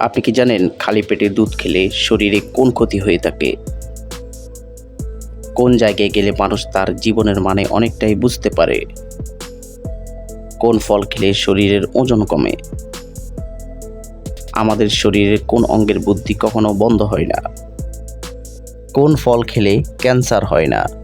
আপনি কি জানেন খালি পেটে দুধ খেলে শরীরে কোন ক্ষতি হয়ে থাকে? কোন জায়গায় গেলে মানুষ তার জীবনের মানে অনেকটাই বুঝতে পারে? কোন ফল খেলে শরীরের ওজন কমে? আমাদের শরীরের কোন অঙ্গের বুদ্ধি কখনো বন্ধ হয় না? কোন ফল খেলে ক্যান্সার হয় না?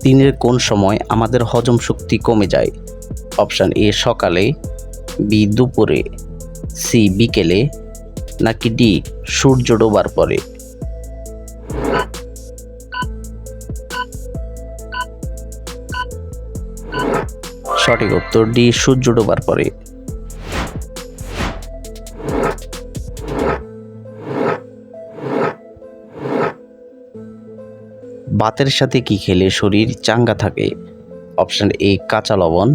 দিনের কোন সময় আমাদের হজম শক্তি কমে যায়? অপশান এ, সকালে, বি, দুপুরে, সি, বিকেলে, নাকি ডি, সূর্য ডোবার পরে? সঠিক উত্তর ডি, সূর্য ডোবার পরে। ভাতের সাথে কি খেলে শরীর চাঙ্গা থাকে? অপশান এ, কাঁচা লবণ,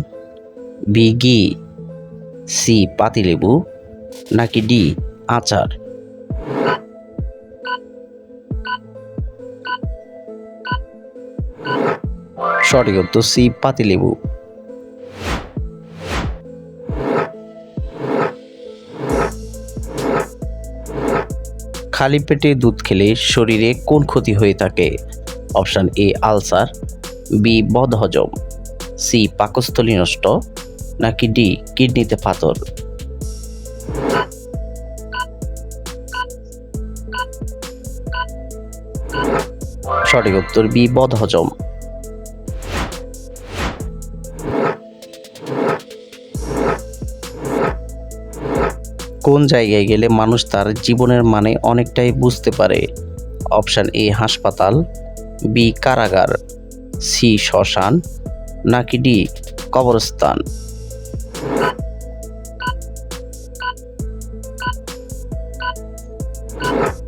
বি, ঘি, সি, পাতিলেবু, নাকি ডি, আচার? সঠিক উত্তর সি, পাতিলেবু। খালি পেটে দুধ খেলে শরীরে কোন ক্ষতি হয়ে থাকে? অপশান এ, আলসার, বি, বদহজম, সি, পাকস্থলী নষ্ট, নাকি ডি, কিডনিতে পাথর। সঠিক উত্তর বি, বদহজম। কোন জায়গায় গেলে মানুষ তার জীবনের মানে অনেকটাই বুঝতে পারে? অপশান এ, হাসপাতাল বি কারাগার, সি শ্মশান, নাকি ডি কবরস্থান?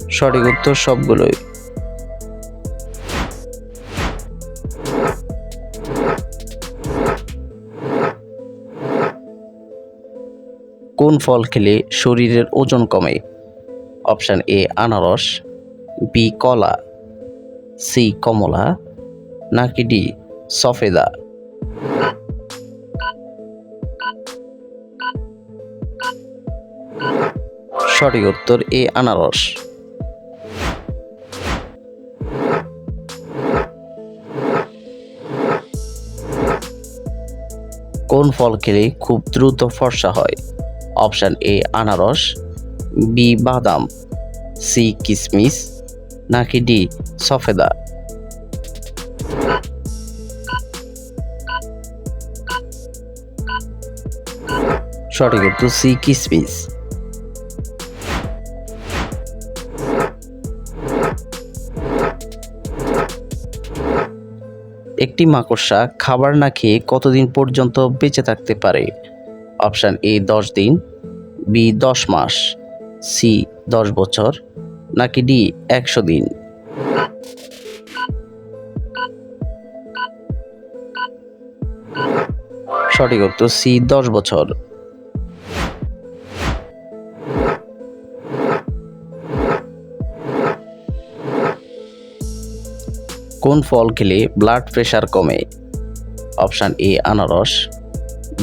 সঠিক উত্তর সবগুলোই। কোন ফল খেলে শরীরের ওজন কমে? অপশান এ, আনারস, বি, কলা। সি কমলা নাকি ডি সফেদা? সঠিক উত্তর এ আনারস। কোন ফল খেলে খুব দ্রুত ফর্সা হয়? অপশান এ আনারস, বি বাদাম, সি কিসমিস নাকি ডি, সফেদা? সঠিক উত্তর সি, কিসমিস। একটি মাকড়সা খাবার না খেয়ে কতদিন পর্যন্ত বেঁচে থাকতে পারে? অপশান এ, দশ দিন, বি, দশ মাস, সি, দশ বছর নাকি ডি একশো দিন? সঠিক উত্তর সি, দশ বছর। কোন ফল খেলে ব্লাড প্রেশার কমে? অপশান এ, আনারস,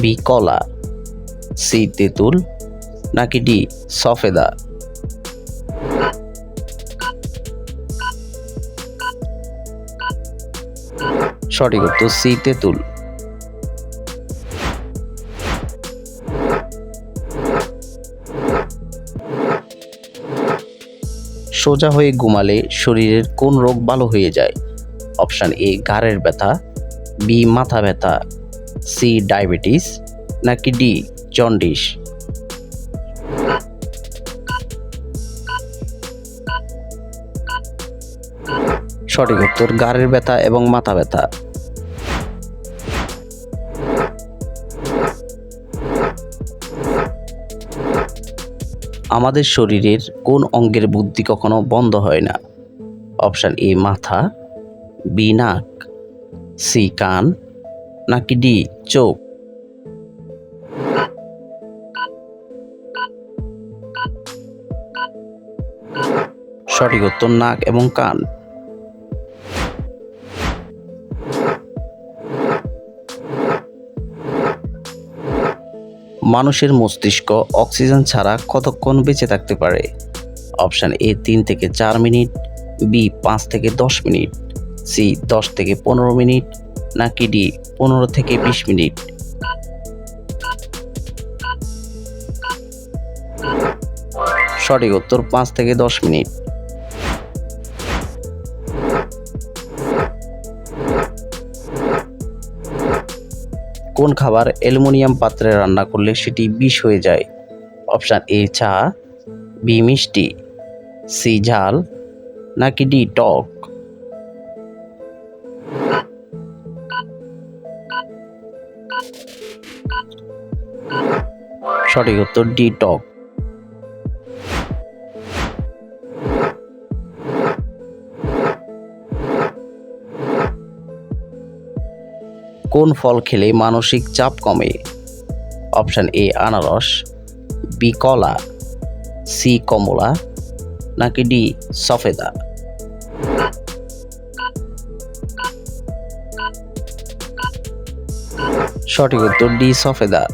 বি, কলা, সি, তেঁতুল, নাকি ডি, সফেদা? সঠিক উত্তর সি, তেঁতুল। সোজা হয়ে ঘুমালে শরীরের কোন রোগ ভালো হয়ে যায়? অপশান এ, ঘাড়ের ব্যথা, বি, মাথা ব্যথা, সি, ডায়াবেটিস, নাকি ডি, জন্ডিস। সঠিক উত্তর, গাড়ির ব্যথা এবং মাথা ব্যথা। আমাদের শরীরের কোন অঙ্গের বুদ্ধি কখনো বন্ধ হয় না? অপশান এ, মাথা, বি, নাক, সি, কান, নাকি ডি, চোখ। সঠিক উত্তর, নাক এবং কান। মানুষের মস্তিষ্ক অক্সিজেন ছাড়া কতক্ষণ বেঁচে থাকতে পারে? অপশান এ, তিন থেকে চার মিনিট, বি, পাঁচ থেকে দশ মিনিট, সি, দশ থেকে পনেরো মিনিট, নাকি ডি, পনেরো থেকে বিশ মিনিট। সঠিক উত্তর, পাঁচ থেকে দশ মিনিট। কোন খাবার অ্যালুমিনিয়াম পাত্রে রান্না করলে সেটি বিষ হয়ে যায়? অপশান এ, চা, বি, মিষ্টি, সি, ঝাল, নাকি ডি, টক? সঠিক উত্তর ডি, টক। কোন ফল খেলে মানসিক চাপ কমে? অপশান এ, আনারস, বি, কলা, সি, কমলা, নাকি ডি, সফেদা? সঠিক উত্তর ডি, সফেদা।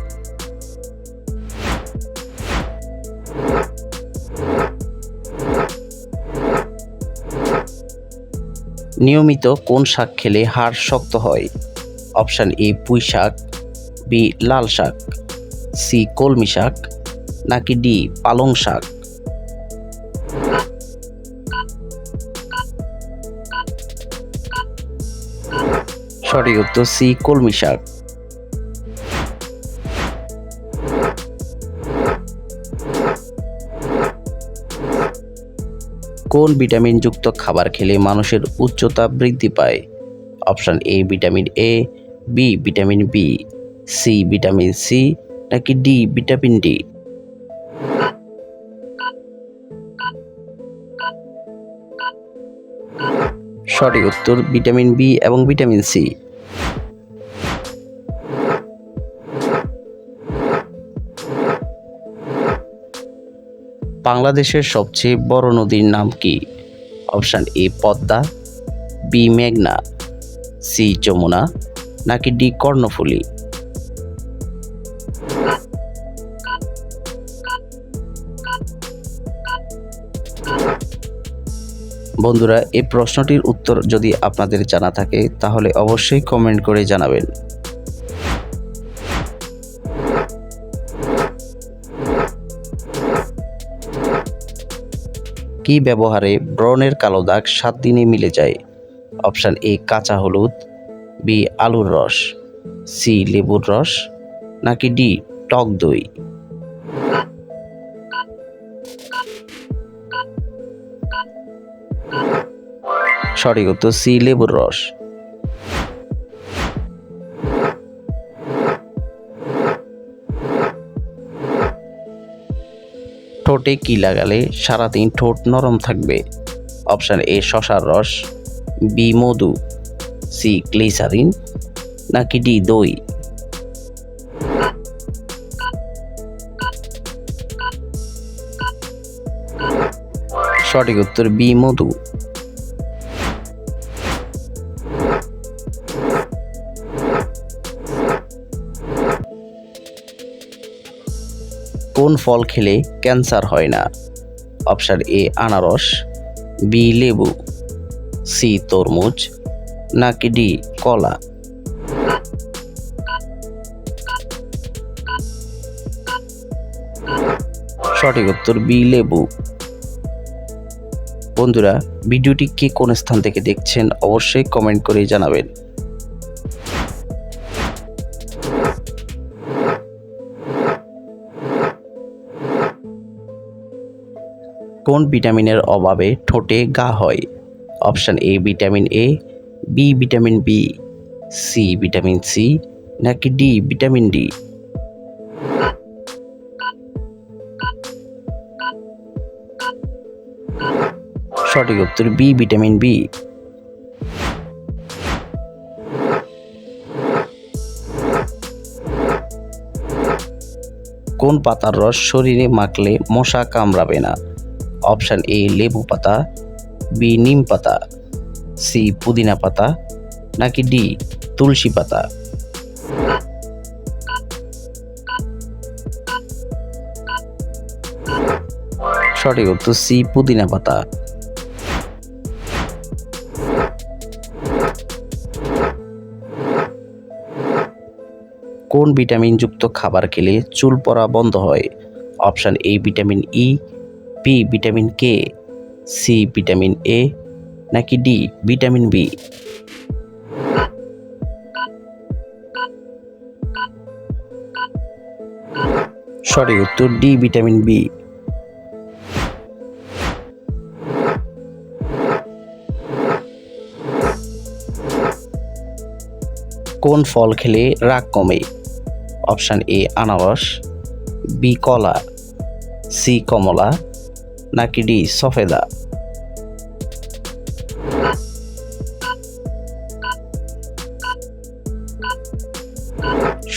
নিয়মিত কোন শাক খেলে হাড় শক্ত হয়? অপশান এ পুঁই শাক, বি লাল শাক, সি কলমি শাক, নাকি ডি পালং শাক? সঠিক উত্তর সি কলমি শাক। কোন ভিটামিনযুক্ত খাবার খেলে মানুষের উচ্চতা বৃদ্ধি পায়? Option A vitamin A B vitamin B C vitamin C নাকি ডি ভিটামিন ডি সঠিক উত্তর ভিটামিন বি এবং ভিটামিন সি বাংলাদেশের সবচেয়ে বড় নদীর নাম কি? অপশান এ পদ্মা বি মেঘনা সি যমুনা নাকি ডি কর্ণফুলী? বন্ধুরা, এই প্রশ্নটির উত্তর যদি আপনাদের জানা থাকে, তাহলে অবশ্যই কমেন্ট করে জানাবেন। কি ব্যবহারে ব্রণের কালো দাগ সাত দিনে মিলে যায়? অপশান এ, কাঁচা হলুদ। বি আলুর রস, সি লেবুর রস, নাকি ডি টক দই? সঠিক উত্তর সি লেবুর রস। ঠোঁটে কি লাগালে সারাদিন ঠোঁট নরম থাকবে? অপশান এ শশার রস, বি মধু। সি গ্লিসারিন নাকি ডি দই? সঠিক উত্তর বি, মধু। কোন ফল খেলে ক্যান্সার হয় না? অপশান এ, আনারস, বি, লেবু, সি, তরমুজ নাকি ডি, কলা? সঠিক উত্তর বি, লেবু। বন্ধুরা, ভিডিওটি কে কোন স্থান থেকে দেখছেন অবশ্যই কমেন্ট করে জানাবেন। কোন ভিটামিনের অভাবে ঠোঁটে ঘা হয়? Option A, vitamin A B vitamin B C vitamin C নাকি ডি ভিটামিন ডি সঠিক উত্তর বি ভিটামিন বি কোন পাতার রস শরীরে মাখলে মশা কামড়াবে না? অপশান এ লেবু পাতা বি নিম পাতা। সি পুদিনা পাতা নাকি ডি তুলসী পাতা? সঠিক উত্তর সি পুদিনা পাতা। কোন ভিটামিনযুক্ত খাবার খেলে চুল পড়া বন্ধ হয়? Option A vitamin E, B vitamin K, C vitamin A নাকি ডি, ভিটামিন বি? সঠিক উত্তর ডি, ভিটামিন বি। কোন ফল খেলে রাগ কমে? অপশান এ, আনারস, বি, কলা, সি, কমলা, নাকি ডি, সফেদা?